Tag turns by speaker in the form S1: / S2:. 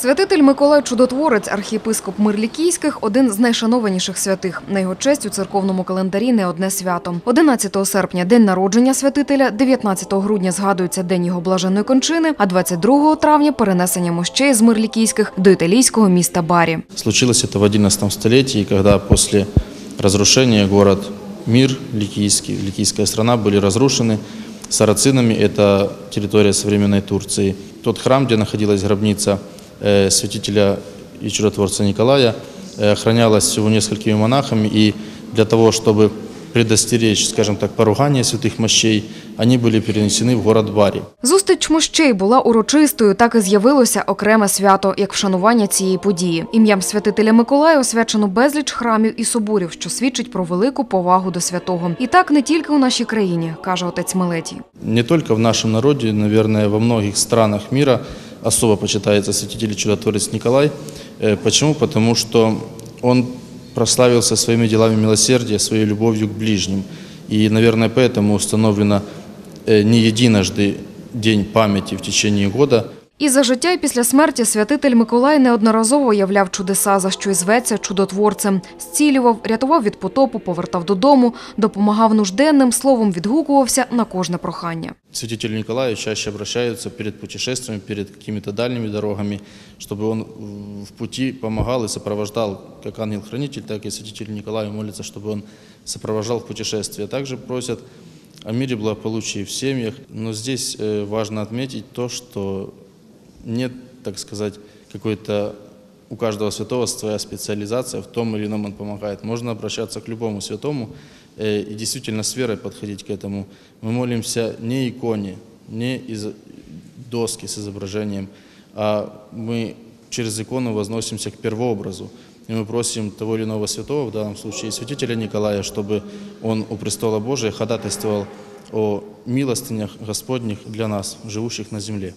S1: Святитель Миколай Чудотворець, архієпископ Мирлікійських – один з найшанованіших святих. На його честь у церковному календарі не одне свято. 11 серпня – день народження святителя, 19 грудня згадується день його блаженної кончини, а 22 травня – перенесення мощей з Мирлікійських до італійського міста Барі.
S2: Случилось это в XI столетии, когда после разрушения город Мир Ликийский, Ликийская страна были разрушены сарацинами. Это территория современной Турции. Тот храм, где находилась гробница э, святителя и чудотворца Николая, э, охранялась всего несколькими монахами. И для того, чтобы предостеречь, скажем так, поругание святых мощей, они были перенесены в город Бари.
S1: Зустріч мощей була урочистою, так і з'явилося окреме свято, як вшанування цієї події. Ім'ям святителя Миколая освячено безліч храмів і соборів, що свідчить про велику повагу до святого. І так не тільки у нашій країні, каже отець Милетій.
S2: Не только в нашем народе, наверное, во многих странах мира особо почитается святитель чудотворец Николай. Э, Почему? Потому что он прославился своими делами милосердия, своей любовью к ближним. И, наверное, поэтому установлено э, не единожды день памяти в течение года,
S1: І за життя і після смерті святитель Миколай неодноразово являв чудеса, за що й зветься чудотворцем. Зцілював, рятував від потопу, повертав додому, допомагав нужденним, словом відгукувався на кожне прохання.
S2: святителю Николаю чаще обращаются перед путешествиями, перед какими-то дальними дорогами, чтобы он в пути помогал и сопровождал, как ангел-хранитель, так и святителю Николаю молится, чтобы он сопровождал в путешествии. Также просят о мире благополучии в семьях. Но здесь э, важно отметить то, что Нет, так сказать, какой-то у каждого святого своя специализация, в том или ином он помогает. Можно обращаться к любому святому э, и действительно с верой подходить к этому. Мы молимся не иконе, не из доски с изображением, а мы через икону возносимся к первообразу. И мы просим того или иного святого, в данном случае святителя Николая, чтобы он у престола Божия ходатайствовал о милостынях Господних для нас, живущих на земле.